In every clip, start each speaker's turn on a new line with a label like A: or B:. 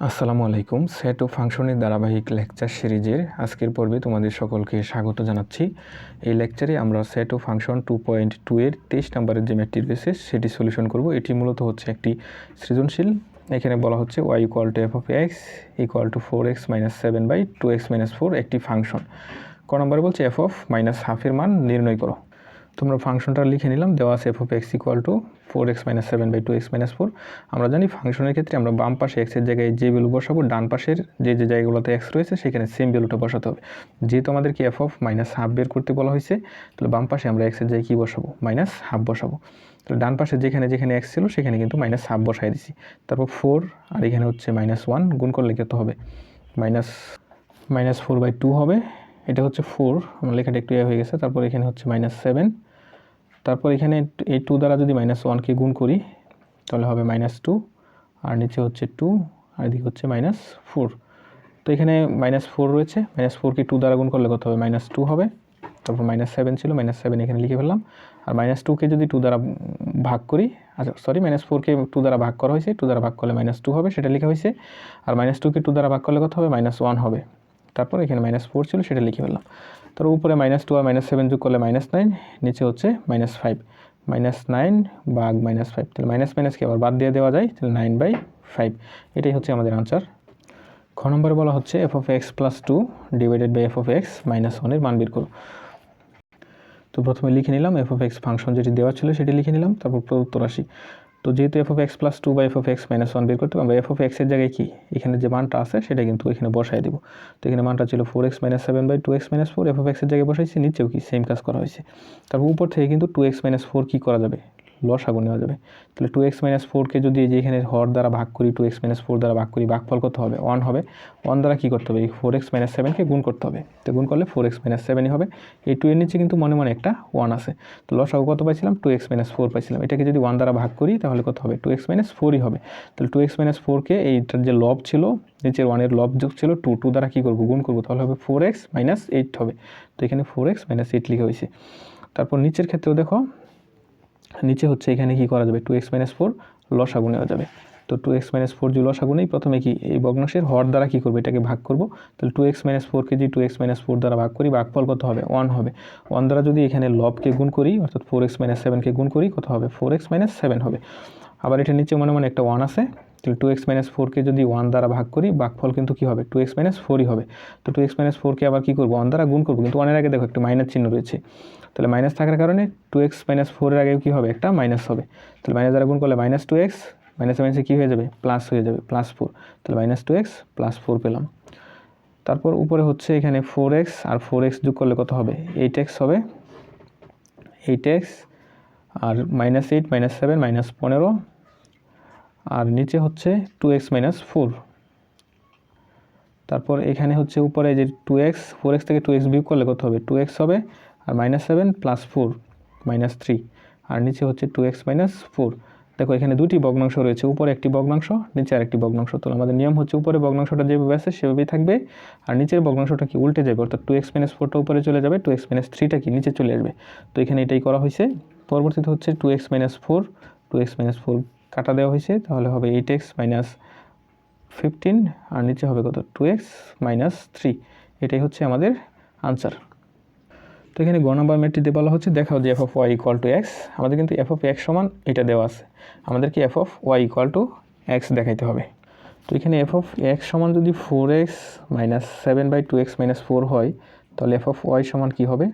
A: আসসালামু আলাইকুম। সেট ও ফাংশনের ধারাবাহিক লেকচার সিরিজের আজকের পর্বে তোমাদের সকলকে স্বাগত জানাচ্ছি। এই লেকচারে আমরা সেট ও ফাংশন টু পয়েন্ট টু এর তেইশ নম্বরের যে ম্যাটটি রয়েছে সেটি সলিউশন করব। এটি মূলত হচ্ছে একটি সৃজনশীল। এখানে বলা হচ্ছে Y equal to F of X equal to four X minus seven by two X minus four একটি ফাংশন ক নম্বরে বলছে এফ অফ মাইনাস হাফের মান নির্ণয় করো। তোমরা ফাংশনটা লিখে নিলাম, দেওয়া আছে F of X equal to four X minus seven by two X minus four আমরা জানি ফাংশনের ক্ষেত্রে আমরা বাম পাশে এক্সের জায়গায় যে ভ্যালু বসাবো, ডান পাশের যে যে জায়গাগুলোতে এক্স রয়েছে, সেখানে সেম ভ্যালুটা বসাতে হবে। যেহেতু আমাদেরকে এফ অফ মাইনাস হাফ বের করতে বলা হয়েছে, তাহলে বাম পাশে আমরা এক্সের জায়গায় কী বসাবো? মাইনাস হাফ বসাবো। তাহলে ডান পাশে যেখানে যেখানে এক্স ছিল, সেখানে কিন্তু মাইনাস হাফ বসাই দিছি। তারপর ফোর আর এখানে হচ্ছে মাইনাস ওয়ান গুণ করলে কত হবে? Minus minus four by two হবে। এটা হচ্ছে ফোর আমার লেখাটা একটু ইয়ে হয়ে গেছে। তারপর এখানে হচ্ছে মাইনাস সেভেন তারপর এখানে এই টু দ্বারা যদি মাইনাস ওয়ানকে গুণ করি, তাহলে হবে মাইনাস টু আর নিচে হচ্ছে টু আর এদিকে হচ্ছে মাইনাস ফোর তো এখানে মাইনাস ফোর রয়েছে মাইনাস ফোরকে টু দ্বারা গুণ করলে কত হবে? মাইনাস টু হবে। তারপর মাইনাস সেভেন ছিল মাইনাস সেভেন এখানে লিখে ফেললাম। আর মাইনাস টুকে যদি টু দ্বারা ভাগ করি আচ্ছা সরি মাইনাস ফোরকে টু দ্বারা ভাগ করা হয়েছে টু দ্বারা ভাগ করলে মাইনাস টু হবে, সেটা লেখা হয়েছে। আর মাইনাস টুকে টু দ্বারা ভাগ করলে কত হবে? মাইনাস ওয়ান হবে। তারপর এখানে মাইনাস ফোর ছিল, সেটা লিখে ফেললাম। তার উপরে মাইনাস টু আর মাইনাস সেভেন যোগ করলে মাইনাস নাইন নিচে হচ্ছে মাইনাস ফাইভ মাইনাস নাইন বাঘ মাইনাস ফাইভ তাহলে মাইনাস মাইনাসকে আবার বাদ দিয়ে দেওয়া যায়, তাহলে নাইন বাই ফাইভ এটাই হচ্ছে আমাদের আনসার খ নম্বরে বলা হচ্ছে F of X plus two divided by F of X minus ওয়ানের মান বের করো। তো প্রথমে লিখে নিলাম এফ অফ এক্স ফাংশন যেটি দেওয়া ছিল সেটি লিখে নিলাম, তারপর প্রদত্ত রাশি। তো যেহেতু F of X plus two বা F of X minus one বের করতে আমরা এফ অফ এক্সের জায়গায় কী? এখানে যে মানটা আছে, সেটা কিন্তু এখানে বসাই দেবো। তো এখানে মানটা ছিল four X minus seven by two X minus four F of এক্সের জায়গায় বসাইছি, নিচেও কি সেম কাজ করা হয়েছে। তারপর উপর থেকে কিন্তু টু এক্স মাইনাস ফোর কী করা যাবে? লসাগু নেওয়া যাবে। তাহলে টু এক্স মাইনাস ফোরকে যদি এই যে এখানে হর দ্বারা ভাগ করি টু এক্স মাইনাস ফোর দ্বারা ভাগ করি ভাগফল কত হবে? ওয়ান হবে। ওয়ান দ্বারা কী করতে হবে? এই ফোর এক্স মাইনাস সেভেনকে গুণ করতে হবে। তো গুণ করলে ফোর এক্স মাইনাস সেভেনই হবে। এই টু এর নিচে কিন্তু মনে মনে একটা ওয়ান আছে। তো লসাগু কত পাইছিলাম? টু এক্স মাইনাস ফোর পাইছিলাম। এটাকে যদি ওয়ান দ্বারা ভাগ করি, তাহলে কত হবে? টু এক্স মাইনাস ফোরই হবে। তাহলে টু এক্স মাইনাস ফোরকে এইটার যে লব ছিল, নিচের ওয়ানের লব যোগ ছিল টু টু দ্বারা কী করব? গুণ করব। তাহলে হবে ফোর এক্স মাইনাস এইট হবে। তো এখানে ফোর এক্স মাইনাস এইট লিখে হয়েছে। তারপর নিচের ক্ষেত্রেও দেখো নিচে হচ্ছে এখানে কি করা যাবে? টু এক্স মাইনাস ফোর লসাগু নেওয়া যাবে। তো টু এক্স মাইনাস ফোর যদি লসাগু নেই প্রথমে কি এই ভগ্নাংশের হর দ্বারা কী করব? এটাকে ভাগ করব। তাহলে টু এক্স ফোরকে যদি টু এক্স মাইনাস ফোর দ্বারা ভাগ করি, ভাগফল কত হবে? ওয়ান হবে। ওয়ান দ্বারা যদি এখানে লবকে গুণ করি, অর্থাৎ ফোর এক্স মাইনাস সেভেনকে গুণ করি, কত হবে? ফোর এক্স মাইনাস সেভেন হবে। আবার এটা নিচে মনে মনে একটা ওয়ান আছে। তাহলে টু এক্স মাইনাস ফোরকে যদি ওয়ান দ্বারা ভাগ করি, ভাগফল কিন্তু কী হবে? টু এক্স মাইনাস ফোরই হবে। তো টু এক্স মাইনাস ফোরকে আবার কী করব? ওয়ান দ্বারা গুণ করব। কিন্তু ওয়ানের আগে দেখো, একটা মাইনাস চিহ্ন রয়েছে। তাহলে মাইনাস থাকার কারণে টু এক্স মাইনাস ফোরের আগেও কী হবে? একটা মাইনাস হবে। তাহলে মাইনাস দ্বারা গুণ করলে মাইনাস টু এক্স মাইনাস মাইনাসে কী হয়ে যাবে? প্লাস হয়ে যাবে প্লাস ফোর তাহলে minus two X plus four পেলাম। তারপর উপরে হচ্ছে এখানে ফোর এক্স আর ফোর এক্স যোগ করলে কত হবে? এইট এক্স হবে। এইট এক্স আর minus eight minus seven minus পনেরো। আর নিচে হচ্ছে টু এক্স মাইনাস ফোর তারপর এখানে হচ্ছে উপরে যে টু এক্স ফোর এক্স থেকে টু এক্স বিয়োগ করলে কত হবে? টু এক্স হবে। আর minus seven plus four minus three আর নিচে হচ্ছে টু এক্স মাইনাস ফোর দেখো, এখানে দুটি ভগ্নাংশ রয়েছে, উপরে একটি ভগ্নাংশ, নিচে আরেকটি ভগ্নাংশ। তো আমাদের নিয়ম হচ্ছে উপরে ভগ্নাংশটা যেভাবে আছে, সেভাবেই থাকবে, আর নিচের ভগ্নাংশটা কি উল্টে যাবে, অর্থাৎ টু এক্স মাইনাস ফোরটা উপরে চলে যাবে টু এক্স মাইনাস থ্রিটা কি নিচে চলে আসবে। তো এখানে এটাই করা হয়েছে। পরবর্তীতে হচ্ছে two X minus four two X minus four কাটা দেওয়া হয়েছে, তাহলে হবে এইট এক্স মাইনাস ফিফটিন আর নিচে হবে কত? টু এক্স মাইনাস থ্রি এটাই হচ্ছে আমাদের আনসার তো এখানে গ নাম্বার ম্যাটটিতে বলা হচ্ছে, দেখাও যে F of Y equal to X আমাদের কিন্তু এফ অফ এক্স সমান এটা দেওয়া আছে। আমাদেরকে F of Y equal to X দেখাইতে হবে। তো এখানে এফ অফ এক্স সমান যদি four X minus seven by two X minus four হয়, তাহলে এফ অফ ওয়াই সমান কী হবে?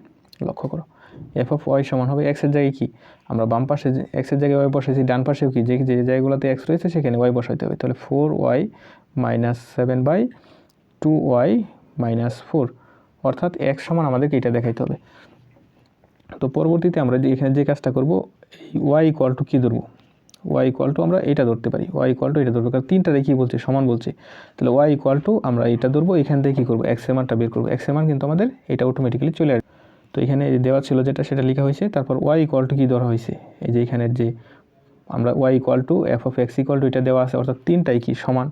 A: লক্ষ্য করো এফ অফ ওয়াই সমান হবে এক্সের জায়গায় কি? আমরা বাম পাশে এক্সের জায়গায় ওয়াই বসেছি ডান পাশেও কি? যে যে জায়গাগুলোতে এক্স রয়েছে, সেখানে ওয়াই বসাইতে হবে। তাহলে four Y minus seven by two Y minus four অর্থাৎ এক্স সমান আমাদেরকে এটা দেখাইতে হবে। তো পরবর্তীতে আমরা যে এখানে যে কাজটা করব, এই ওয়াই ইকুয়াল টু কী ধরবো? ওয়াই ইকুয়াল টু আমরা এটা ধরতে পারি। ওয়াই ইকুয়াল টু এটা ধরবো। কারণ তিনটা দেখি বলছে? সমান বলছে। তাহলে ওয়াই ইকুয়াল টু আমরা এটা ধরবো, এখান থেকে কী করব? এক্সের মানটা বের করব। এক্সের মান কিন্তু আমাদের এটা অটোমেটিক্যালি চলে আসবে। তো এখানে দেওয়া ছিল যেটা, সেটা লেখা হয়েছে। তারপর ওয়াই ইকুয়াল টু কী ধরা হয়েছে? এই যে এখানের যে আমরা Y equal to F of X equal to এটা দেওয়া আছে। অর্থাৎ তিনটাই কি সমান?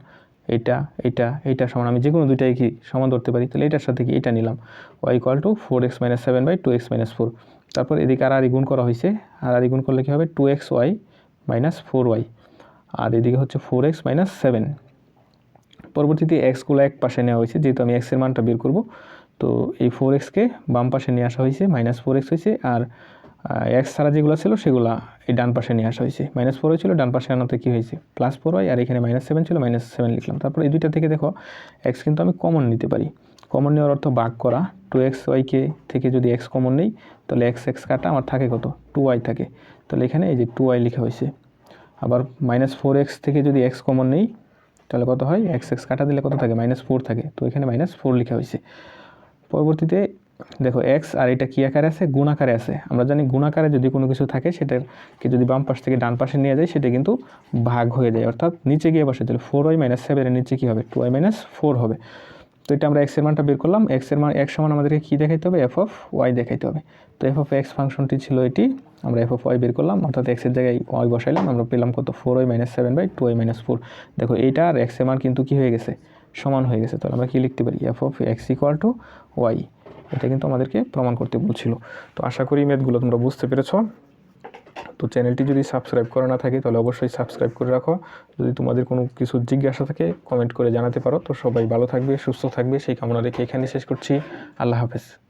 A: এটা এটা এইটা সমান। আমি যে কোনো দুইটাই কি সমান ধরতে পারি? তাহলে এটার সাথে কি? এটা নিলাম। Y equal to four X minus seven by two X minus four তারপর এদিকে আর আর গুণ করা হয়েছে। আর আর গুণ করলে কী হবে? Two X Y minus four Y আর এদিকে হচ্ছে ফোর এক্স মাইনাস সেভেন পরবর্তীতে এক্সগুলো এক পাশে নেওয়া হয়েছে। যেহেতু আমি এক্সের মানটা বের করব, তো এই ফোর এক্সকে বাম পাশে নিয়ে আসা হয়েছে মাইনাস ফোর এক্স হয়েছে। আর এক্স ছাড়া যেগুলো ছিল সেগুলো এই ডান পাশে নিয়ে আসা হয়েছে। মাইনাস ফোর হয়েছিল, ডান পাশে আনাতে কী হয়েছে? প্লাস ফোর হয়, আর এখানে মাইনাস সেভেন ছিল মাইনাস সেভেন লিখলাম। তারপর এই দুইটা থেকে দেখো এক্স কিন্তু আমি কমন নিতে পারি। কমন নেওয়ার অর্থ ভাগ করা। টু এক্স ওয়াইকে থেকে যদি এক্স কমন নেই, তাহলে এক্স এক্স কাটা আমার থাকে কত? টু ওয়াই থাকে। তাহলে এখানে এই যে টু ওয়াই লেখা হয়েছে। আবার মাইনাস ফোর এক্স থেকে যদি এক্স কমন নেই, তাহলে কত হয়? এক্স এক্স কাটা দিলে কত থাকে? মাইনাস ফোর থাকে। তো এখানে মাইনাস ফোর লেখা হয়েছে। পরবর্তীতে দেখো এক্স আর এটা কী আকারে আছে? গুণ আকারে আছে। আমরা জানি গুণ আকারে যদি কোনো কিছু থাকে সেটাকে যদি বাম পাশ থেকে ডান পাশে নিয়ে যায়, সেটা কিন্তু ভাগ হয়ে যায়। অর্থাৎ নিচে গিয়ে বসে তাহলে ফোর ওয়াই মাইনাস সেভেনের নিচে কী হবে? টু ওয়াই মাইনাস ফোর হবে। তো এটা আমরা এক্সের মানটা বের করলাম। এক্সের মান এক সমান আমাদেরকে কী দেখাইতে হবে? এফ অফ ওয়াই দেখাইতে হবে। তো এফ অফ এক্স ফাংশনটি ছিল এটি। আমরা এফ অফ ওয়াই বের করলাম। অর্থাৎ এক্সের জায়গায় ওয়াই বসাইলাম। আমরা পেলাম কত? Four Y minus seven by two Y minus four দেখো, এইটা আর এক্সের মান কিন্তু কী হয়ে গেছে? সমান হয়ে গেছে। তাহলে আমরা কী লিখতে পারি? F of X equal to Y এটা কিন্তু আমাদেরকে প্রমাণ করতে বলছিল। তো আশা করি ম্যাথগুলো তোমরা বুঝতে পেরেছ। তো চ্যানেলটি যদি সাবস্ক্রাইব করা না থাকে, তাহলে অবশ্যই সাবস্ক্রাইব করে রাখো। যদি তোমাদের কোনো কিছু জিজ্ঞাসা থাকে কমেন্ট করে জানাতে পারো। তো সবাই ভালো থাকবে, সুস্থ থাকবে। সেই কামনা রেখে এখানে শেষ করছি। আল্লাহ হাফেজ।